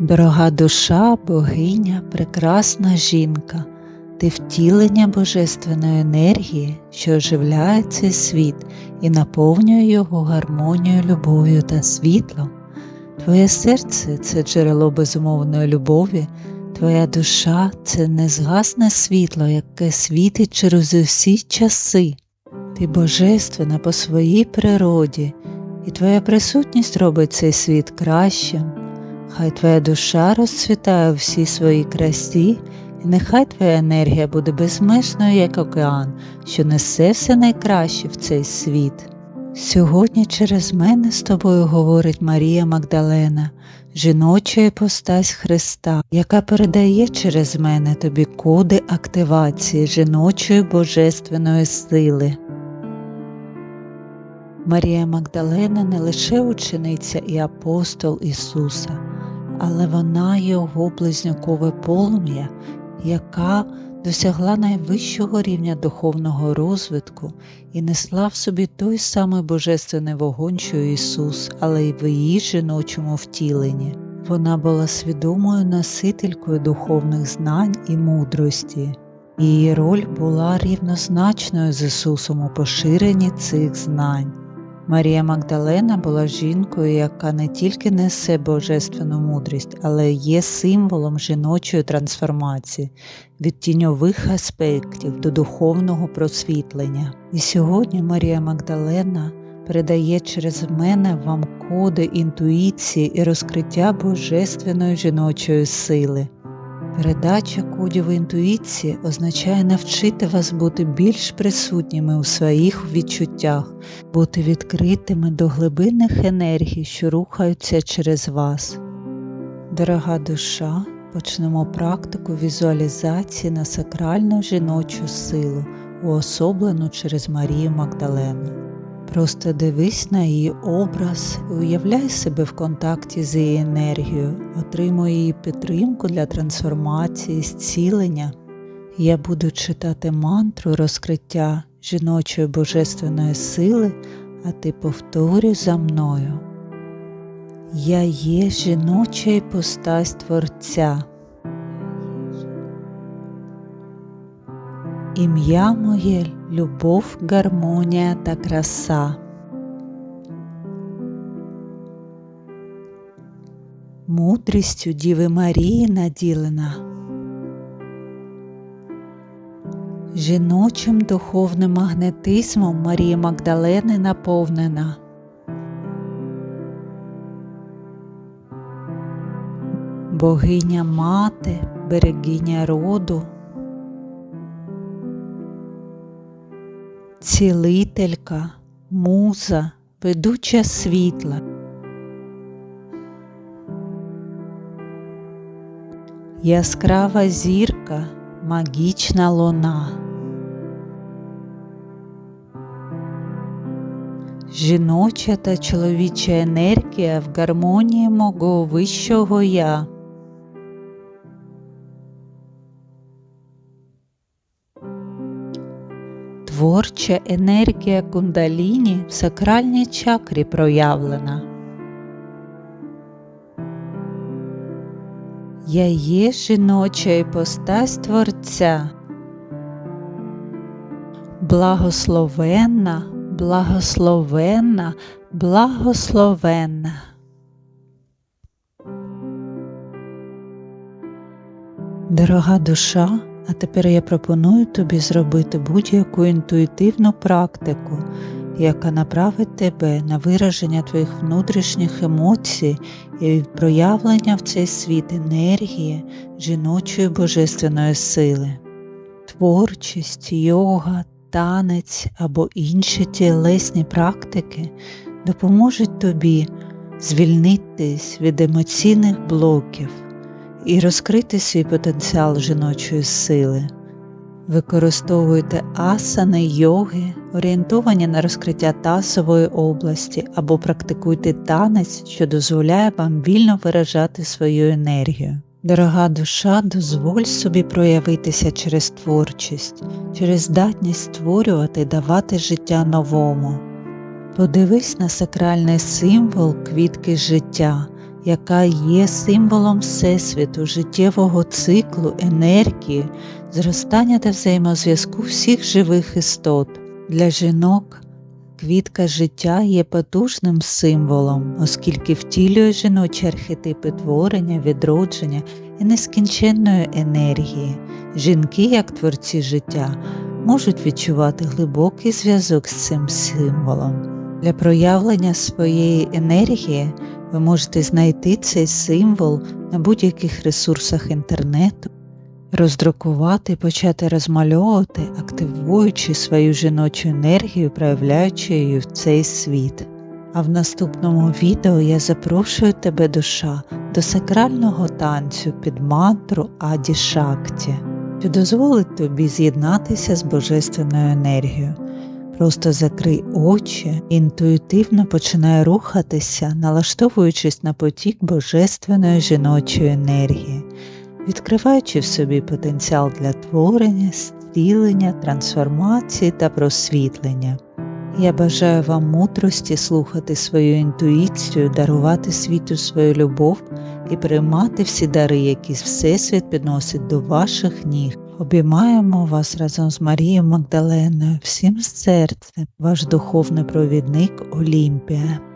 Дорога душа, богиня, прекрасна жінка, ти втілення божественної енергії, що оживляє цей світ і наповнює його гармонією, любов'ю та світлом. Твоє серце це джерело безумовної любові, твоя душа це незгасне світло, яке світить через усі часи. Ти божественна по своїй природі, і твоя присутність робить цей світ кращим. Хай твоя душа розцвітає у всій своїй красі, і нехай твоя енергія буде безмежною, як океан, що несе все найкраще в цей світ. Сьогодні через мене з тобою говорить Марія Магдалена, жіноча іпостась Христа, яка передає через мене тобі коди активації жіночої божественної сили. Марія Магдалена не лише учениця і апостол Ісуса, але вона його близнюкове полум'я, яка досягла найвищого рівня духовного розвитку і несла в собі той самий божественний вогонь, що Ісус, але й в її жіночому втіленні. Вона була свідомою носителькою духовних знань і мудрості. Її роль була рівнозначною з Ісусом у поширенні цих знань. Марія Магдалена була жінкою, яка не тільки несе божественну мудрість, але є символом жіночої трансформації від тіньових аспектів до духовного просвітлення. І сьогодні Марія Магдалена передає через мене вам коди інтуїції і розкриття божественної жіночої сили. Передача кодів інтуїції означає навчити вас бути більш присутніми у своїх відчуттях, бути відкритими до глибинних енергій, що рухаються через вас. Дорога душа, почнемо практику візуалізації на сакральну жіночу силу, уособлену через Марію Магдалену. Просто дивись на її образ, уявляй себе в контакті з її енергією, отримуй її підтримку для трансформації, зцілення. Я буду читати мантру розкриття жіночої божественної сили, а ти повторюй за мною. Я є жіноча іпостась Творця. Ім'я моє любов, гармонія та краса. Мудрістю Діви Марії наділена, жіночим духовним магнетизмом Марії Магдалени наповнена. Богиня мати, берегиня роду. Цілителька, муза, ведуча світла. Яскрава зірка, магічна луна. Жіноча та чоловіча енергія в гармонії мого вищого я. Творча енергія кундаліні в сакральній чакрі проявлена. Я є жіноча іпостась Творця. Благословенна, благословенна, благословенна. Дорога душа. А тепер я пропоную тобі зробити будь-яку інтуїтивну практику, яка направить тебе на вираження твоїх внутрішніх емоцій і проявлення в цей світ енергії жіночої божественної сили, творчість, йога, танець або інші тілесні практики допоможуть тобі звільнитись від емоційних блоків і розкрити свій потенціал жіночої сили. Використовуйте асани йоги, орієнтовані на розкриття тасової області або практикуйте танець, що дозволяє вам вільно виражати свою енергію. Дорога душа, дозволь собі проявитися через творчість, через здатність створювати давати життя новому. Подивись на сакральний символ квітки життя, яка є символом Всесвіту, життєвого циклу, енергії, зростання та взаємозв'язку всіх живих істот. Для жінок квітка життя є потужним символом, оскільки втілює жіночі архетипи творення, відродження і нескінченної енергії. Жінки, як творці життя, можуть відчувати глибокий зв'язок з цим символом. Для проявлення своєї енергії ви можете знайти цей символ на будь-яких ресурсах інтернету, роздрукувати, почати розмальовувати, активуючи свою жіночу енергію, проявляючи її в цей світ. А в наступному відео я запрошую тебе, душа, до сакрального танцю під мантру Аді Шакті, що дозволить тобі з'єднатися з божественною енергією. Просто закрий очі, інтуїтивно починай рухатися, налаштовуючись на потік божественної жіночої енергії, відкриваючи в собі потенціал для творення, зцілення, трансформації та просвітлення. Я бажаю вам мудрості слухати свою інтуїцію, дарувати світу свою любов і приймати всі дари, які Всесвіт підносить до ваших ніг. Обіймаємо вас разом з Марією Магдаленою, всім серцем, ваш духовний провідник Олімпія.